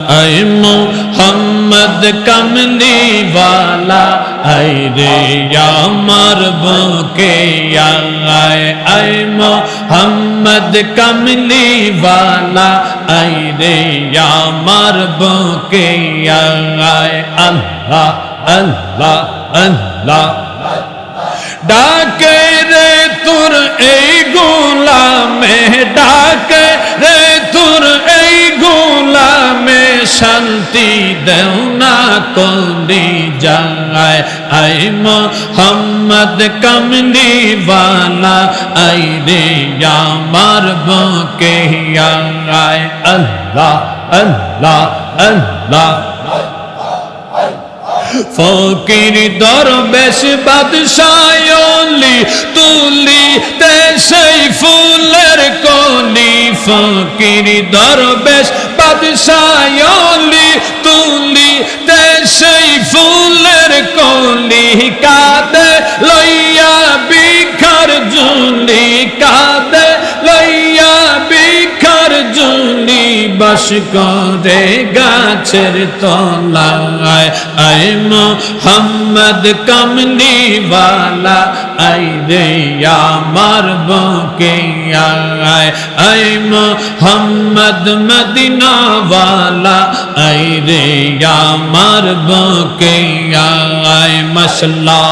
اے محمد کملی والا اے رے یا مرب کے یا اے اے محمد کملی والا اے رے یا مرب کے یا اے اللہ اللہ اللہ ڈاکے رے تر اے শান্তি দেও না, কলি যায়। আই মোহাম্মদ, কমলি ওয়ালা আই রে আমার বকে আয় আল্লাহ আল্লাহ আল্লাহ। ফকির দরবেশ বাদশায়লি তুলি তে সেই ফুলের কলি। ফকির দরবেশ বাদশায়লি বাস করে গাছের তলায়। আই মোহাম্মদ কামলি বালা আই রে আমার বকে আয় আই মোহাম্মদ মদিনা বালা আই রে আমার বকে আয় মশলা